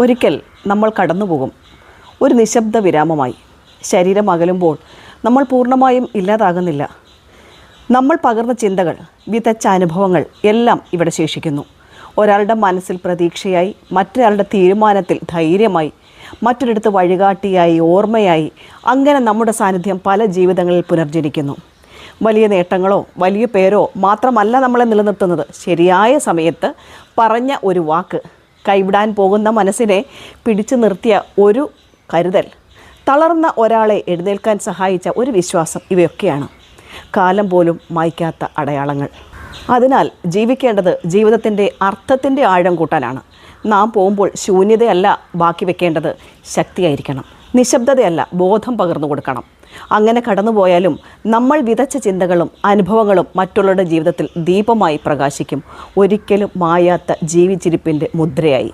ഒരിക്കൽ നമ്മൾ കടന്നുപോകും. ഒരു നിശബ്ദ വിരാമമായി. ശരീരം അകലുമ്പോൾ നമ്മൾ പൂർണമായും ഇല്ലാതാകുന്നില്ല. നമ്മൾ പകർന്ന ചിന്തകൾ വിതച്ച അനുഭവങ്ങൾ എല്ലാം ഇവിടെ ശേഷിക്കുന്നു. ഒരാളുടെ മനസ്സിൽ പ്രതീക്ഷയായി മറ്റൊരാളുടെ തീരുമാനത്തിൽ ധൈര്യമായി മറ്റൊരിടത്ത് വഴികാട്ടിയായി ഓർമ്മയായി അങ്ങനെ നമ്മുടെ സാന്നിധ്യം പല ജീവിതങ്ങളിൽ പുനർജനിക്കുന്നു. വലിയ നേട്ടങ്ങളോ വലിയ പേരോ മാത്രമല്ല നമ്മളെ നിലനിർത്തുന്നത്. ശരിയായ സമയത്ത് പറഞ്ഞ ഒരു വാക്ക് കൈവിടാൻ പോകുന്ന മനസ്സിനെ പിടിച്ചു നിർത്തിയ ഒരു കരുതൽ. തളർന്ന ഒരാളെ എഴുന്നേൽക്കാൻ സഹായിച്ച ഒരു വിശ്വാസം ഇവയൊക്കെയാണ്. കാലം പോലും മായ്ക്കാത്ത അടയാളങ്ങൾ. അതിനാൽ ജീവിക്കേണ്ടത് ജീവിതത്തിന്റെ അർത്ഥത്തിന്റെ ആഴം കൂട്ടാനാണ്. നാം പോകുമ്പോൾ ശൂന്യതയല്ല ബാക്കി വെക്കേണ്ടത് ശക്തിയായിരിക്കണം. നിശബ്ദതയല്ല ബോധം പകർന്നു കൊടുക്കണം. അങ്ങനെ കടന്നുപോയാലും നമ്മൾ വിതച്ച ചിന്തകളും അനുഭവങ്ങളും മറ്റുള്ളവരുടെ ജീവിതത്തിൽ ദീപമായി പ്രകാശിക്കും. ഒരിക്കലും മായാത്ത ജീവിച്ചിരിപ്പിന്റെ മുദ്രയായി.